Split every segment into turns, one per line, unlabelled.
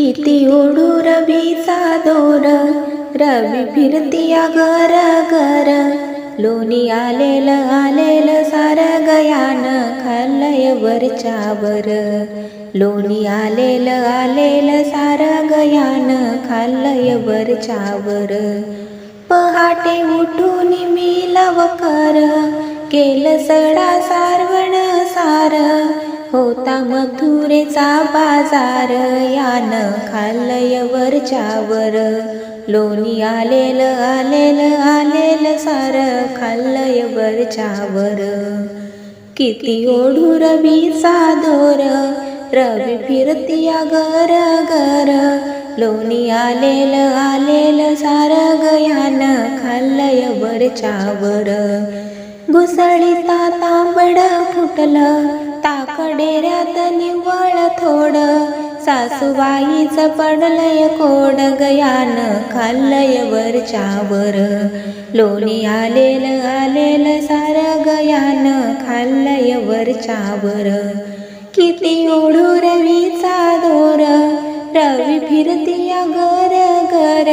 किती ओढू रवीचा दोर रवी फिरतिया घर घर लोणी आलेलं आलेलं सार गयान खाल्लय वरच्यावर लोणी आलेलं आलेलं सार गयान खाल्लय वरच्यावर पहाटे उठून मी लवकर केलं सडा सारवण सारं. होता मथुरेचा बाजार. यान खाल्लय वरच्यावर. लोणी आलेलं आलेलं आलेलं सार खाल्लय वरच्यावर. किती ओढू रवीचा दोर. रवी फिरतिया घर घर लोणी आलेलं आलेलं सार गयान खाल्लय वरच्यावर. घुसळीचा तांबड फुटलं ताकडेऱ्यात निव्वळ थोडं. सासूबाईचं पडलय कोड गयान खाल्लय वरच्यावर लोणी आलेलं आलेलं सार गयान खाल्लय वरच्यावर किती ओढू रवीचा दोर रवी फिरतिया घर गर.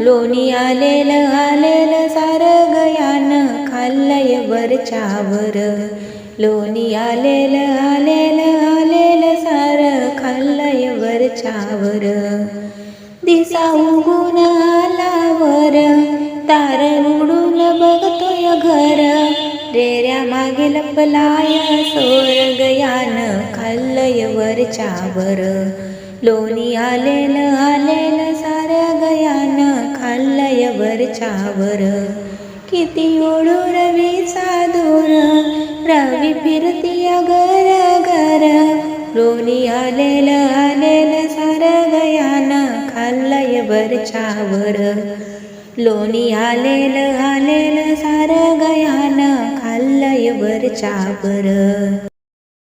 लोणी आलेलं आलेलं सार गयान खाल्लय वरच्यावर लोणी आलेलं आलेलं आलेलं सार खाल्लय वरच्यावर. दिसा उगून आलावर तार उडून बघतोय घर. रेऱ्या मागे लपलाय सोर गयान खाल्लय वरच्यावर. लोणी आलेलं आलेलं सारं गयान खाल्लय वरच्यावर. किती ओढून रवीचा दूर रावी फिरतिया घर घर लोणी आलेलं आलेलं सार गयान खाल्लय वरच्यावर. लोणी आलेलं आलेलं सार गयान खाल्लय वरच्यावर.